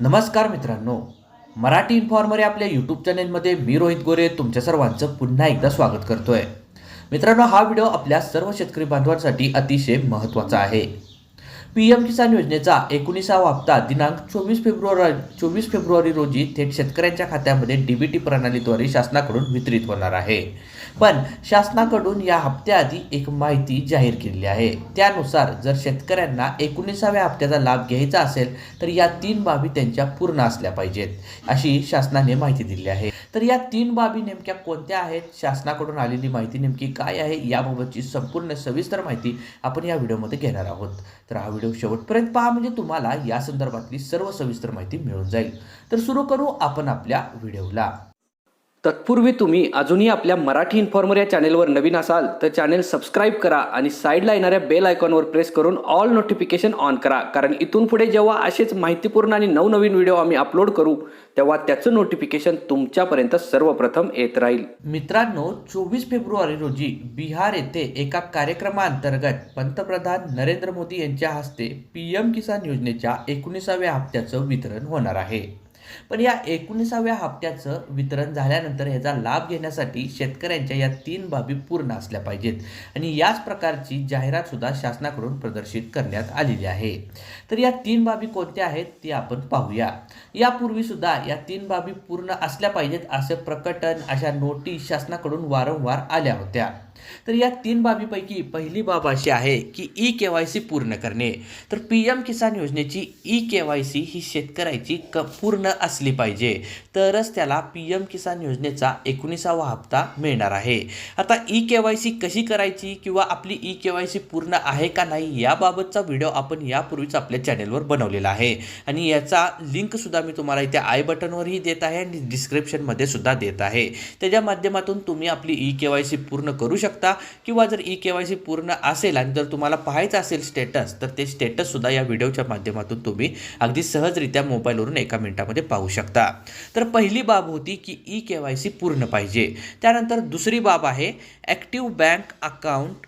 नमस्कार मित्रांनो. मराठी इन्फॉर्मर या आपल्या यूट्यूब चॅनेलमध्ये मी रोहित गोरे तुमच्या सर्वांचं पुन्हा एकदा स्वागत करतोय. मित्रांनो हा व्हिडिओ आपल्या सर्व शेतकरी बांधवांसाठी अतिशय महत्त्वाचा आहे. पी एम किसान योजनेचा एकोणीसावा हप्ता दिनांक चोवीस फेब्रुवारी चोवीस फेब्रुवारी रोजी थेट शेतकऱ्यांच्या खात्यामध्ये डीबीटी प्रणालीद्वारे शासनाकडून वितरित होणार आहे. पण शासनाकडून या हप्त्याआधी एक माहिती जाहीर केलेली आहे. त्यानुसार जर शेतकऱ्यांना एकोणीसाव्या हप्त्याचा लाभ घ्यायचा असेल तर या तीन बाबी त्यांच्या पूर्ण असल्या पाहिजेत अशी शासनाने माहिती दिली आहे. तर या तीन बाबी नेमक्या कोणत्या आहेत? शासनाकडून आलेली माहिती नेमकी काय आहे? याबाबतची संपूर्ण सविस्तर माहिती आपण या व्हिडिओमध्ये घेणार आहोत. तर हा व्हिडिओ शेवटपर्यंत पहा म्हणजे तुम्हाला या संदर्भातली सर्व सविस्तर माहिती मिळून जाईल. तर सुरू करू आपण आपल्या व्हिडिओला. तत्पूर्वी तुम्ही अजूनही आपल्या मराठी इन्फॉर्मर या चॅनेलवर नवीन असाल तर चॅनेल सबस्क्राईब करा आणि साईडला येणाऱ्या बेल आयकॉनवर प्रेस करून ऑल नोटिफिकेशन ऑन करा. कारण इथून पुढे जेव्हा असेच माहितीपूर्ण आणि नवनवीन व्हिडिओ आम्ही अपलोड करू तेव्हा त्याचं नोटिफिकेशन तुमच्यापर्यंत सर्वप्रथम येत राहील. मित्रांनो चोवीस फेब्रुवारी रोजी बिहार येथे एका कार्यक्रमाअंतर्गत पंतप्रधान नरेंद्र मोदी यांच्या हस्ते पी एम किसान योजनेच्या एकोणीसाव्या हप्त्याचं वितरण होणार आहे. पण या एकोणीसाव्या हप्त्याचं वितरण झाल्यानंतर ह्याचा लाभ घेण्यासाठी शेतकऱ्यांच्या या तीन बाबी पूर्ण असल्या पाहिजेत. आणि याच प्रकारची जाहिरात सुद्धा शासनाकडून प्रदर्शित करण्यात आलेली आहे. तर या तीन बाबी कोणत्या आहेत ती आपण पाहूया. यापूर्वी सुद्धा या तीन बाबी पूर्ण असल्या पाहिजेत असे प्रकटन अशा नोटीस शासनाकडून वारंवार आल्या होत्या. तर या तीन बाबीपैकी पहिली बाब अशी आहे की ई के वाय सी पूर्ण करणे. तर पी एम किसान योजनेची ई के वाय सी ही शेतकऱ्याची क पूर्ण असली पाहिजे. तरच त्याला पी एम किसान योजनेचा एकोणीसावा हप्ता मिळणार आहे. आता ई के वाय सी कशी करायची किंवा आपली ई के वाय सी पूर्ण आहे का नाही याबाबतचा व्हिडिओ आपण यापूर्वीच आपल्या चॅनेलवर बनवलेला आहे. आणि याचा लिंकसुद्धा मी तुम्हाला इथे आय बटनवरही देत आहे आणि डिस्क्रिप्शनमध्ये सुद्धा देत आहे. त्याच्या माध्यमातून तुम्ही आपली ई के वाय सी पूर्ण करू शकता. किंवा जर ई के वाय सी पूर्ण असेल आणि जर तुम्हाला पाहायचं असेल स्टेटस तर ते स्टेटससुद्धा या व्हिडिओच्या माध्यमातून तुम्ही अगदी सहजरित्या मोबाईलवरून एका मिनिटामध्ये पाहू शकता. तर पहिली बाब होती की ई के वाय सी पूर्ण पाहिजे. त्यानंतर दुसरी बाब आहे ॲक्टिव्ह बँक अकाउंट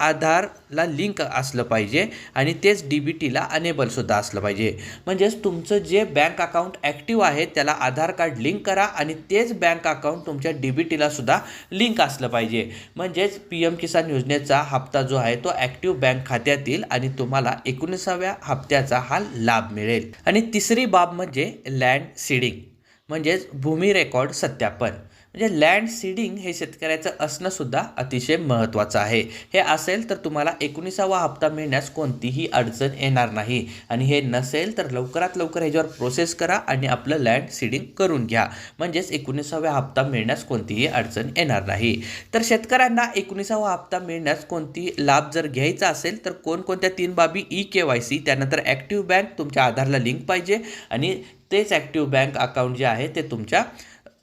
आधारला लिंक असलं पाहिजे आणि तेच डी बी टीला अनेबलसुद्धा असलं पाहिजे. म्हणजेच तुमचं जे बँक अकाउंट ॲक्टिव्ह आहे त्याला आधार कार्ड लिंक करा आणि तेच बँक अकाउंट तुमच्या डी बी टीला सुद्धा लिंक असलं पाहिजे. म्हणजेच पी एम किसान योजनेचा हप्ता जो आहे तो ॲक्टिव्ह बँक खात्यात येईल आणि तुम्हाला एकोणीसाव्या हप्त्याचा हा लाभ मिळेल. आणि तिसरी बाब म्हणजे लँड सीडिंग म्हणजेच भूमी रेकॉर्ड सत्यापन. म्हणजे लँड सीडिंग हे शेतकऱ्याचं असणंसुद्धा अतिशय महत्त्वाचं आहे. हे असेल तर तुम्हाला एकोणीसावा हप्ता मिळण्यास कोणतीही अडचण येणार नाही. आणि हे नसेल तर लवकरात लवकर ह्याच्यावर प्रोसेस करा आणि आपलं लँड सीडिंग करून घ्या. म्हणजेच एकोणीसाव्या हप्ता मिळण्यास कोणतीही अडचण येणार नाही. तर शेतकऱ्यांना एकोणीसावा हप्ता मिळण्यास कोणती लाभ जर घ्यायचा असेल तर कोणकोणत्या तीन बाबी? ई के वाय सी त्यानंतर ॲक्टिव्ह बँक तुमच्या आधारला लिंक पाहिजे. आणि तेच ॲक्टिव्ह बँक अकाउंट जे आहे ते तुमच्या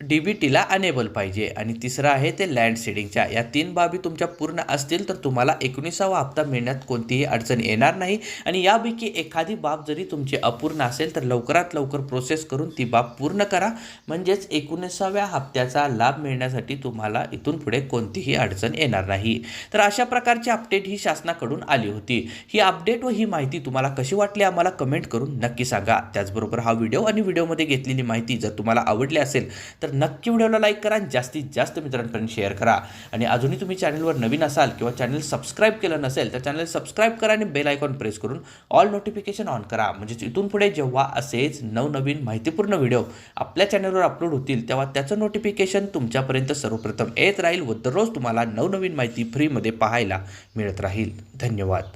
डी बी टीला अनेबल पाहिजे. आणि तिसरं आहे ते लँड सीडिंगच्या या तीन बाबी तुमच्या पूर्ण असतील तर तुम्हाला एकोणीसावा हप्ता मिळण्यात कोणतीही अडचण येणार नाही. आणि यापैकी एखादी बाब जरी तुमची अपूर्ण असेल तर लवकरात लवकर प्रोसेस करून ती बाब पूर्ण करा. म्हणजेच एकोणीसाव्या हप्त्याचा लाभ मिळण्यासाठी तुम्हाला इथून पुढे कोणतीही अडचण येणार नाही. तर अशा प्रकारची अपडेट ही शासनाकडून आली होती. ही अपडेट व ही माहिती तुम्हाला कशी वाटली आम्हाला कमेंट करून नक्की सांगा. त्याचबरोबर हा व्हिडिओ आणि व्हिडिओमध्ये घेतलेली माहिती जर तुम्हाला आवडली असेल तर नक्की व्हिडिओला लाईक करा आणि जास्तीत जास्त मित्रांपर्यंत शेअर करा. आणि अजूनही तुम्ही चॅनलवर नवीन असाल किंवा चॅनल सबस्क्राईब केलं नसेल तर चॅनल सबस्क्राईब करा आणि बेल आयकॉन प्रेस करून ऑल नोटिफिकेशन ऑन करा. म्हणजेच इथून पुढे जेव्हा असेच नवनवीन माहितीपूर्ण व्हिडिओ आपल्या चॅनलवर अपलोड होतील तेव्हा त्याचं नोटिफिकेशन तुमच्यापर्यंत सर्वप्रथम येत राहील व दररोज तुम्हाला नवनवीन माहिती फ्रीमध्ये पाहायला मिळत राहील. धन्यवाद.